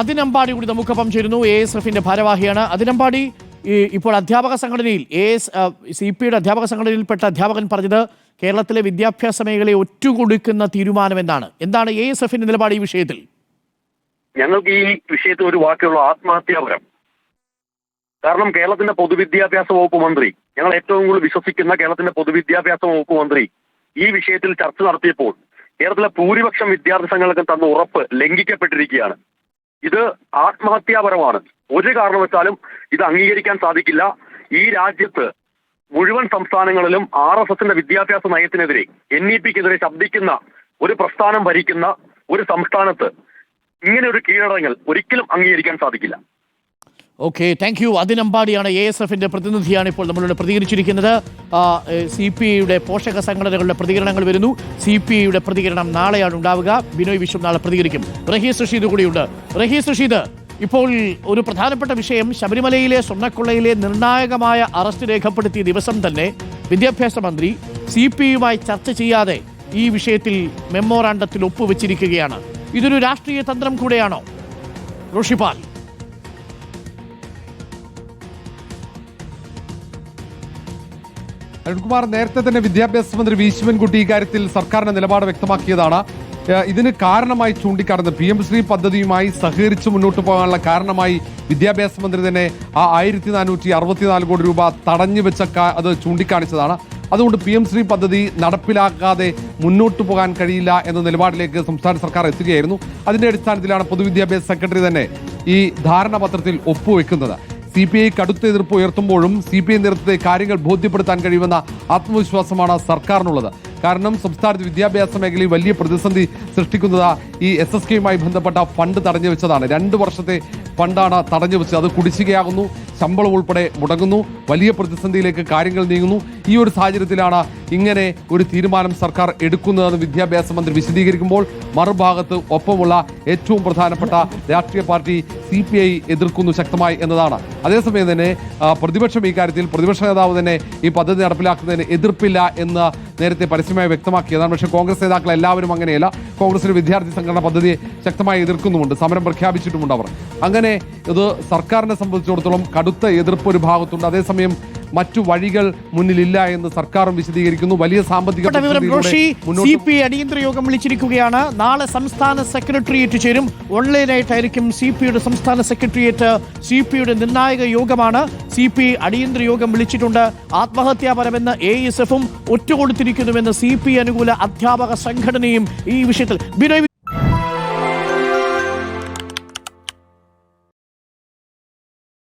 അതിനമ്പാടി കൂടി നമുക്കൊപ്പം ചേരുന്നു. എ എസ് എഫിന്റെ ഭാരവാഹിയാണ്. അതിനമ്പാടി ഈ ഇപ്പോൾ അധ്യാപക സംഘടനയിൽ എ എസ് സി പി യുടെ അധ്യാപക സംഘടനയിൽപ്പെട്ട അധ്യാപകൻ പറഞ്ഞത് കേരളത്തിലെ വിദ്യാഭ്യാസ മേഖലയെ ഒറ്റുകൊടുക്കുന്ന തീരുമാനം എന്നാണ് എന്താണ് എ എസ് എഫിന്റെ നിലപാട് ഈ വിഷയത്തിൽ? ഞങ്ങൾക്ക് ഈ വിഷയത്തിൽ ഒരു വാക്കുള്ള ആത്മഹത്യാപരം കാരണം കേരളത്തിന്റെ പൊതുവിദ്യാഭ്യാസ വകുപ്പ് മന്ത്രി ഞങ്ങൾ ഏറ്റവും കൂടുതൽ വിശ്വസിക്കുന്ന കേരളത്തിന്റെ പൊതുവിദ്യാഭ്യാസ വകുപ്പ് മന്ത്രി ഈ വിഷയത്തിൽ ചർച്ച നടത്തിയപ്പോൾ കേരളത്തിലെ ഭൂരിപക്ഷം വിദ്യാർത്ഥി സംഘങ്ങൾക്ക് തന്ന ഉറപ്പ് ലംഘിക്കപ്പെട്ടിരിക്കുകയാണ്. ഇത് ആത്മഹത്യാപരമാണ്. ഒരു കാരണവശാലും ഇത് അംഗീകരിക്കാൻ സാധിക്കില്ല. ഈ രാജ്യത്ത് മുഴുവൻ സംസ്ഥാനങ്ങളിലും ആർ എസ് എസിന്റെ വിദ്യാഭ്യാസ നയത്തിനെതിരെ എൻ ഇ പിക്കെതിരെ ശബ്ദിക്കുന്ന ഒരു പ്രസ്ഥാനം ഭരിക്കുന്ന ഒരു സംസ്ഥാനത്ത് ഇങ്ങനെ ഒരു കീഴടങ്ങൽ ഒരിക്കലും അംഗീകരിക്കാൻ സാധിക്കില്ല. ഓക്കെ താങ്ക് യു അതിനമ്പാടിയാണ് എ എസ് എഫിന്റെ പ്രതിനിധിയാണ് ഇപ്പോൾ നമ്മളോട് പ്രതികരിച്ചിരിക്കുന്നത്. സി പി ഐയുടെ പോഷക സംഘടനകളുടെ പ്രതികരണങ്ങൾ വരുന്നു. സി പി ഐയുടെ പ്രതികരണം നാളെയാണ് ഉണ്ടാവുക. ബിനോയ് വിശ്വം നാളെ പ്രതികരിക്കും. റഹീസ് റഷീദ് കൂടിയുണ്ട്. റഹീസ് റഷീദ് ഇപ്പോൾ ഒരു പ്രധാനപ്പെട്ട വിഷയം ശബരിമലയിലെ സ്വർണക്കൊള്ളയിലെ നിർണായകമായ അറസ്റ്റ് രേഖപ്പെടുത്തിയ ദിവസം തന്നെ വിദ്യാഭ്യാസ മന്ത്രി സി പി ഐയുമായി ചർച്ച ചെയ്യാതെ ഈ വിഷയത്തിൽ മെമ്മോറാണ്ടത്തിൽ ഒപ്പുവെച്ചിരിക്കുകയാണ്. ഇതൊരു രാഷ്ട്രീയ തന്ത്രം കൂടെയാണോ? ഋഷിപാൽ അരുൺകുമാർ നേരത്തെ തന്നെ വിദ്യാഭ്യാസ മന്ത്രി വി ശിവൻകുട്ടി ഇക്കാര്യത്തിൽ സർക്കാരിന്റെ നിലപാട് വ്യക്തമാക്കിയതാണ്. ഇതിന് കാരണമായി ചൂണ്ടിക്കാട്ടുന്നത് പി എം ശ്രീ പദ്ധതിയുമായി സഹകരിച്ച് മുന്നോട്ട് പോകാനുള്ള കാരണമായി വിദ്യാഭ്യാസ മന്ത്രി തന്നെ ആ ആയിരത്തി നാനൂറ്റി അറുപത്തിനാല് കോടി രൂപ തടഞ്ഞു വെച്ച അത് ചൂണ്ടിക്കാണിച്ചതാണ്. അതുകൊണ്ട് പി എം ശ്രീ പദ്ധതി നടപ്പിലാക്കാതെ മുന്നോട്ട് പോകാൻ കഴിയില്ല എന്ന നിലപാടിലേക്ക് സംസ്ഥാന സർക്കാർ എത്തുകയായിരുന്നു. അതിന്റെ അടിസ്ഥാനത്തിലാണ് പൊതുവിദ്യാഭ്യാസ സെക്രട്ടറി തന്നെ ഈ ധാരണാപത്രത്തിൽ ഒപ്പുവെക്കുന്നത്. സി പി ഐ കടുത്ത എതിർപ്പ് ഉയർത്തുമ്പോഴും സി പി ഐ നേതൃത്വത്തെ കാര്യങ്ങൾ ബോധ്യപ്പെടുത്താൻ കഴിയുമെന്ന ആത്മവിശ്വാസമാണ് സർക്കാരിനുള്ളത്. കാരണം സംസ്ഥാനത്ത് വിദ്യാഭ്യാസ മേഖലയിൽ വലിയ പ്രതിസന്ധി സൃഷ്ടിക്കുന്നത് ഈ എസ് എസ് കെയുമായി ബന്ധപ്പെട്ട ഫണ്ട് തടഞ്ഞു വെച്ചതാണ്. രണ്ട് വർഷത്തെ ഫണ്ടാണ് തടഞ്ഞു വെച്ചത്. അത് കുടിശ്ശികയാകുന്നു ശമ്പളം ഉൾപ്പെടെ മുടങ്ങുന്നു വലിയ പ്രതിസന്ധിയിലേക്ക് കാര്യങ്ങൾ നീങ്ങുന്നു. ഈ ഒരു സാഹചര്യത്തിലാണ് ഇങ്ങനെ ഒരു തീരുമാനം സർക്കാർ എടുക്കുന്നതെന്ന് വിദ്യാഭ്യാസ മന്ത്രി വിശദീകരിക്കുമ്പോൾ മറുഭാഗത്ത് ഒപ്പമുള്ള ഏറ്റവും പ്രധാനപ്പെട്ട രാഷ്ട്രീയ പാർട്ടി സി പി ഐ എതിർക്കുന്നു ശക്തമായി എന്നതാണ്. അതേസമയം തന്നെ പ്രതിപക്ഷം ഇക്കാര്യത്തിൽ പ്രതിപക്ഷ നേതാവ് തന്നെ ഈ പദ്ധതി നടപ്പിലാക്കുന്നതിന് എതിർപ്പില്ല എന്ന് നേരത്തെ പരസ്യമായി വ്യക്തമാക്കിയതാണ്. പക്ഷേ കോൺഗ്രസ് നേതാക്കൾ എല്ലാവരും അങ്ങനെയല്ല. കോൺഗ്രസിന് വിദ്യാർത്ഥി സംഘടന പദ്ധതിയെ ശക്തമായി എതിർക്കുന്നുമുണ്ട്. സമരം പ്രഖ്യാപിച്ചിട്ടുമുണ്ട് അവർ. അങ്ങനെ ഇത് സർക്കാരിനെ സംബന്ധിച്ചിടത്തോളം കടുത്ത എതിർപ്പ് ഒരു ഭാഗത്തുണ്ട്. അതേസമയം മറ്റു വഴികൾ മുന്നിലില്ല എന്ന് സർക്കാരും വിശദീകരിക്കുന്നു. വലിയ സാമ്പത്തിക സി പി അടിയന്തര യോഗം വിളിച്ചിരിക്കുകയാണ്. നാളെ സംസ്ഥാന സെക്രട്ടേറിയറ്റ് ചേരും. ഓൺലൈനായിട്ടായിരിക്കും സി പി യുടെ സംസ്ഥാന സെക്രട്ടേറിയറ്റ് സി പി യുടെ നിർണായക യോഗമാണ്. സി പി അടിയന്തര യോഗം വിളിച്ചിട്ടുണ്ട്. ആത്മഹത്യാപരമെന്ന് എ എസ് എഫും ഒറ്റുകൊടുത്തിരിക്കുന്നുവെന്ന് സി പി അനുകൂല അധ്യാപക സംഘടനയും ഈ വിഷയത്തിൽ. ബിനോയ്